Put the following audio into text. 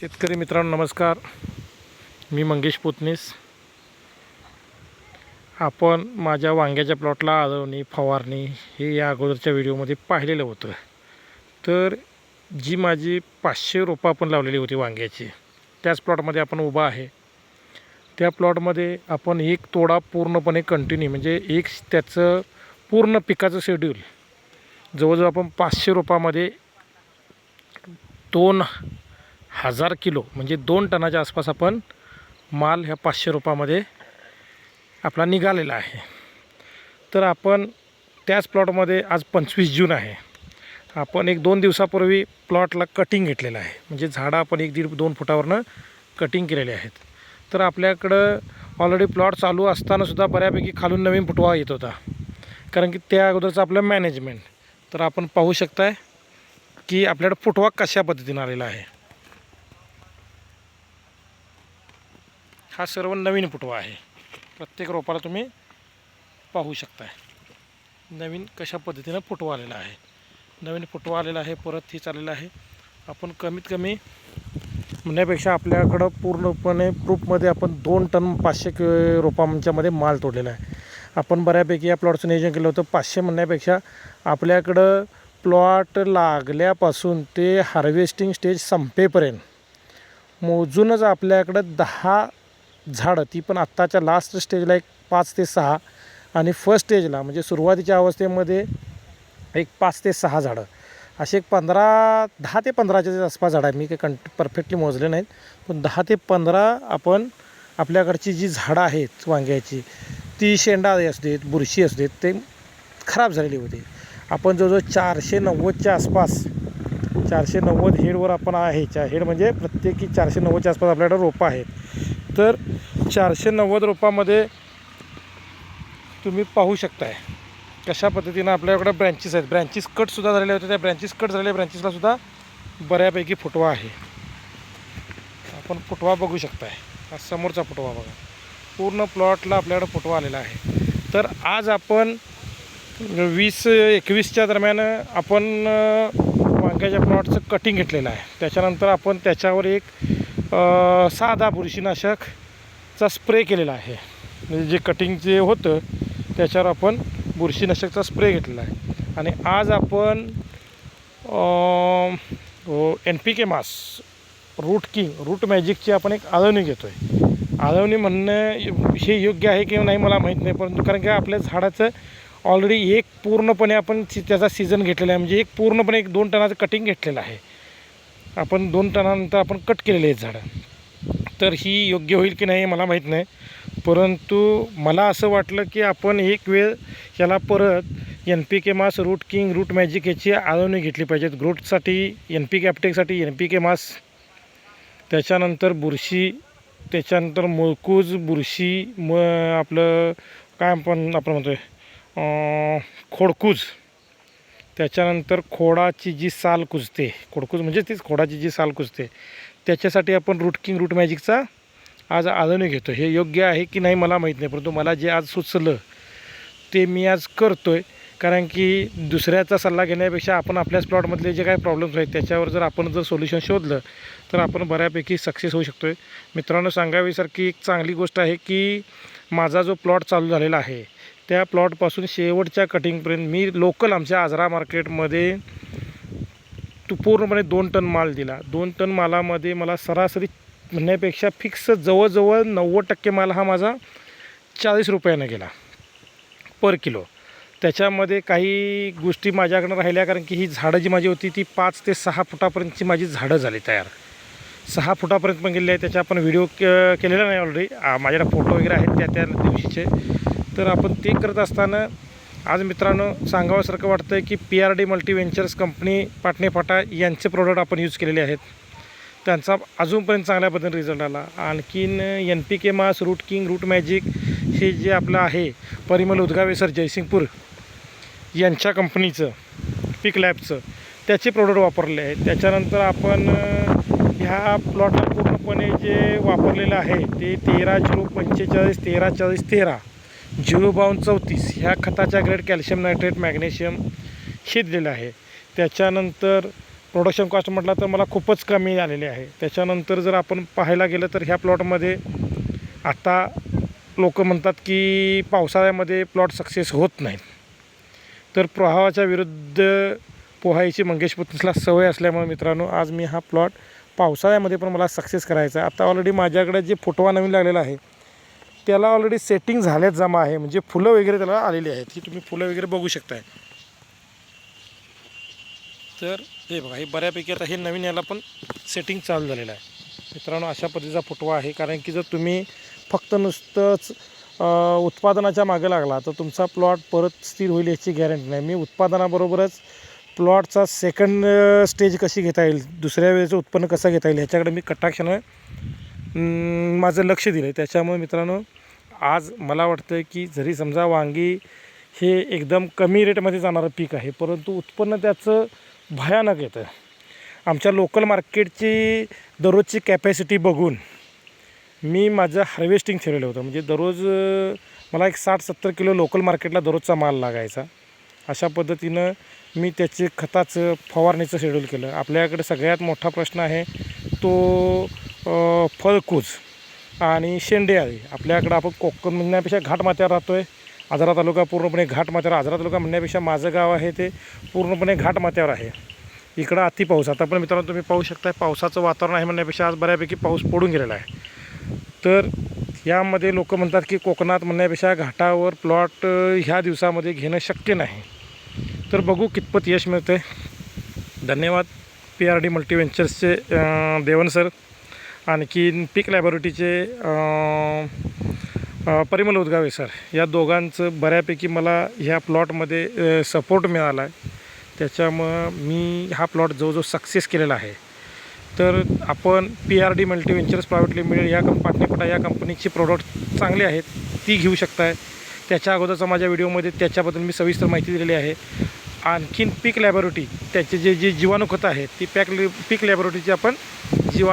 शेतकरी मित्रांनो नमस्कार. मी मंगेश पुतनीस. आपण माझ्या वांग्याच्या प्लॉटला आळवणी फवारणी हे या अगोदरच्या व्हिडिओमध्ये पाहिलेलं होतं. तर जी माझी पाचशे रोपं आपण लावलेली होती वांग्याची त्याच प्लॉटमध्ये आपण उभा आहे. त्या प्लॉटमध्ये आपण एक तोडा पूर्णपणे कंटिन्यू म्हणजे एक त्याचं पूर्ण पिकाचं शेड्यूल जवळजवळ आपण पाचशे रोपामध्ये दोन हजार किलो म्हणजे दोन टनाच्या आसपास आपण माल ह्या पाचशे रुपयामध्ये आपला निघालेला आहे. तर आपण त्याच प्लॉटमध्ये आज पंचवीस जून आहे. आपण एक दोन दिवसापूर्वी प्लॉटला कटिंग घेतलेलं आहे. म्हणजे झाडं आपण एक दीड दोन फुटावरनं कटिंग केलेले आहेत. तर आपल्याकडं ऑलरेडी प्लॉट चालू असतानासुद्धा बऱ्यापैकी खालून नवीन फुटवा येत होता. कारण की त्या अगोदरचं आपलं मॅनेजमेंट तर आपण पाहू शकताय की आपल्याकडं फुटवा कशा पद्धतीनं आलेला आहे. हा सर्व नवीन फुटवा आहे. प्रत्येक रोपाला तुम्ही पाहू शकताय. नवीन कशा पद्धतीनं फुटवा आलेला आहे. नवीन फुटवा आलेला आहे परत हीच आलेला आहे. आपण कमीत कमी म्हणण्यापेक्षा आपल्याकडं पूर्णपणे प्रूफमध्ये आपण दोन टन पाचशे कि रोपांच्यामध्ये माल तोडलेला आहे. आपण बऱ्यापैकी या प्लॉटचं नियोजन केलं होतं. पाचशे म्हणण्यापेक्षा आपल्याकडं प्लॉट लागल्यापासून ते हार्वेस्टिंग स्टेज संपेपर्यंत मोजूनच आपल्याकडं दहा झाडं ती पण आत्ताच्या लास्ट स्टेजला एक पाच ते सहा आणि फर्स्ट स्टेजला म्हणजे सुरुवातीच्या अवस्थेमध्ये एक पाच ते सहा झाडं. असे एक पंधरा दहा ते पंधराच्या आसपास झाडं आहे मी काही कं परफेक्टली मोजले नाहीत. पण दहा ते पंधरा आपण आपल्याकडची जी झाडं आहेत वांग्याची ती शेंडा असू देत बुरशी असू देत ते खराब झालेली होती. आपण जवळजवळ चारशे नव्वदच्या आसपास चारशे नव्वद हेडवर आपण आहे. चा हेड म्हणजे प्रत्येकी चारशे नव्वदच्या आसपास आपल्याकडे रोपं आहेत. तर चारशे नव्वद रोपामध्ये तुम्ही पाहू शकताय. कशा पद्धतीनं आपल्याकडे ब्रँचेस आहेत. ब्रँचेस कटसुद्धा झालेले होते. त्या ब्रँचेस कट झालेल्या ब्रँचेसलासुद्धा बऱ्यापैकी फुटवा आहे. आपण फुटवा बघू शकताय. हा समोरचा फुटवा बघा. पूर्ण प्लॉटला आपल्याकडे फुटवा आलेला आहे. तर आज आपण वीस एकवीसच्या दरम्यान आपण वांग्याच्या प्लॉटचं कटिंग घेतलेलं आहे. त्याच्यानंतर आपण त्याच्यावर एक साधा बुरशीनाशकचा स्प्रे केलेला आहे. म्हणजे जे कटिंग जे होतं त्याच्यावर आपण बुरशीनाशकचा स्प्रे घेतलेला आहे. आणि आज आपण N P K mass root king root मॅजिकची आपण एक आळवणी घेतो आहे आळवणी म्हणणं हे योग्य आहे किंवा नाही मला माहीत नाही परंतु कारण की आपल्या झाडाचं ऑलरेडी एक पूर्णपणे आपण त्याचा सीझन घेतलेला आहे. म्हणजे एक पूर्णपणे एक दोन टनाचं कटिंग घेतलेलं आहे. आपण दोन टनानंतर आपण कट केलेले आहेत झाडं. तर ही योग्य होईल की नाही मला माहीत नाही. परंतु मला असं वाटलं की आपण एक वेळ याला परत N P K mass root king root magic याची आळवणी घेतली पाहिजेत. ग्रोथसाठी एन पी के ॲप्टेकसाठी एन पी के मास. त्याच्यानंतर बुरशी त्याच्यानंतर मुळकूज बुरशी म आपलं काय आपण आपण म्हणतो आहे खोडकूज. त्याच्यानंतर खोडाची जी साल कुजते खोडकुज म्हणजे तीच खोडाची जी साल कुजते त्याच्यासाठी आपण रूट किंग रूट मॅजिकचा आज आळवणी घेतो हे योग्य आहे की नाही मला माहीत नाही परंतु मला जे आज सुचलं ते मी आज करतो आहे कारण की दुसऱ्याचा सल्ला घेण्यापेक्षा आपण आपल्याच प्लॉटमधले जे काही प्रॉब्लेम्स आहेत त्याच्यावर जर आपण जर सोल्युशन शोधलं तर आपण बऱ्यापैकी सक्सेस होऊ शकतो आहे मित्रांनो सांगावीसारखी एक चांगली गोष्ट आहे की माझा जो प्लॉट चालू झालेला आहे त्या प्लॉटपासून शेवटच्या कटिंगपर्यंत मी लोकल आमच्या आजरा मार्केटमध्ये तू पूर्णपणे दोन टन माल दिला. दोन टन मालामध्ये मला सरासरी म्हणण्यापेक्षा फिक्स जवळजवळ नव्वद टक्के माल हा माझा चाळीस रुपयानं गेला. पर किलो त्याच्यामध्ये काही गोष्टी माझ्याकडनं राहिल्या कारण की ही झाडं जी माझी होती ती पाच ते सहा फुटापर्यंतची माझी झाडं झाली तयार. सहा फुटापर्यंत पण गेलेली आहे त्याच्या आपण व्हिडिओ के केलेला नाही ऑलरेडी माझ्याकडे फोटो वगैरे आहेत त्या त्या दिवशीचे. तर आपण ते करत असताना आज मित्रांनो सांगावंसारखं वाटतं आहे की P R D multi ventures company Patne Phata यांचे प्रोडक्ट आपण यूज केलेले आहेत. त्यांचा अजूनपर्यंत चांगल्या पद्धतीने रिझल्ट आला. आणखीन N P K mass root king root magic हे जे आपलं आहे परिमल उदगावे सर जयसिंगपूर यांच्या कंपनीचं पिक लॅबचं त्याचे प्रोडक्ट वापरले आहेत. त्याच्यानंतर आपण ह्या प्लॉटला पूर्णपणे जे वापरलेलं आहे ते तेरा झिरो पंचेचाळीस तेरा चाळीस तेरा. झिरो बावन्न चौतीस ह्या खताच्या ग्रेड कॅल्शियम नायट्रेट मॅग्नेशियम हे दिलेलं आहे. त्याच्यानंतर प्रोडक्शन कॉस्ट म्हटलं तर मला खूपच कमी आलेली आहे. त्याच्यानंतर जर आपण पाहायला गेलं तर ह्या प्लॉटमध्ये आता लोक म्हणतात की पावसाळ्यामध्ये प्लॉट सक्सेस होत नाहीत तर प्रवाहाच्या विरुद्ध पोहायची मंगेश पत्नीसला सवय असल्यामुळे मित्रांनो आज मी हा प्लॉट पावसाळ्यामध्ये पण मला सक्सेस करायचा आहे. आता ऑलरेडी माझ्याकडे जे फुटवा नवीन लागलेला आहे त्याला ऑलरेडी सेटिंग झाल्यात जमा आहे. म्हणजे फुलं वगैरे त्याला आलेली आहेत. ही तुम्ही फुलं वगैरे बघू शकताय. तर हे बघा हे बऱ्यापैकी आता हे नवीन याला पण सेटिंग चालू झालेलं आहे. मित्रांनो अशा पद्धतीचा फुटवा आहे. कारण की जर तुम्ही फक्त नुसतंच उत्पादनाच्या मागे लागला तर तुमचा प्लॉट परत स्थिर होईल याची गॅरंटी नाही. मी उत्पादनाबरोबरच प्लॉटचा सेकंड स्टेज कशी घेता येईल दुसऱ्या वेळेचं उत्पन्न कसं घेता येईल ह्याच्याकडे मी कटाक्षानं माझं लक्ष दिलं आहे त्याच्यामुळे मित्रांनो आज मला वाटतं की जरी समजा वांगी हे एकदम कमी रेटमध्ये जाणारं पीक आहे परंतु उत्पन्न त्याचं भयानक येतं. आमच्या लोकल मार्केटची दररोजची कॅपॅसिटी बघून मी माझं हार्वेस्टिंग ठेवलेलं होतं. म्हणजे दररोज मला एक साठ सत्तर किलो लोकल मार्केटला दररोजचा माल लागायचा. अशा पद्धतीनं मी त्याचे खताचं फवारणीचं शेड्यूल केलं. आपल्याकडे सगळ्यात मोठा प्रश्न आहे तो फळकूज आणि शेंडे आहे आपल्याकडं आपण कोकण म्हणण्यापेक्षा घाट माथ्यावर राहतो आहे आजरा तालुका पूर्णपणे घाट माथ्यावर आजरा तालुका म्हणण्यापेक्षा माझं गाव आहे ते पूर्णपणे घाट माथ्यावर आहे. इकडं अति पाऊस आता पण मित्रांनो तुम्ही पाहू शकता पावसाचं वातावरण आहे म्हणण्यापेक्षा आज बऱ्यापैकी पाऊस पडून गेलेला आहे. तर यामध्ये लोक म्हणतात की कोकणात म्हणण्यापेक्षा घाटावर प्लॉट ह्या दिवसामध्ये घेणं शक्य नाही. तर बघू कितपत यश मिळतं आहे धन्यवाद. पी आर डी मल्टीव्हेंचर्सचे देवन सर आणखीन पीक लॅबोरेटरीचे परिमल उदगावे सर या दोघांचं बऱ्यापैकी मला ह्या प्लॉटमध्ये सपोर्ट मिळाला आहे. त्याच्यामुळं मी हा प्लॉट जवळजवळ सक्सेस केलेला आहे. तर आपण P R D multiventures private limited या कंप या कंपनीची प्रोडक्ट चांगले आहेत ती घेऊ शकताय. त्याच्या अगोदरचा माझ्या व्हिडिओमध्ये त्याच्याबद्दल मी सविस्तर माहिती दिलेली आहे. आणखीन पीक लॅबोरेटरी त्याचे जे जे जीवाणू खतं आहेत ती पॅक पीक लॅबोरेटरीची आपण जीवा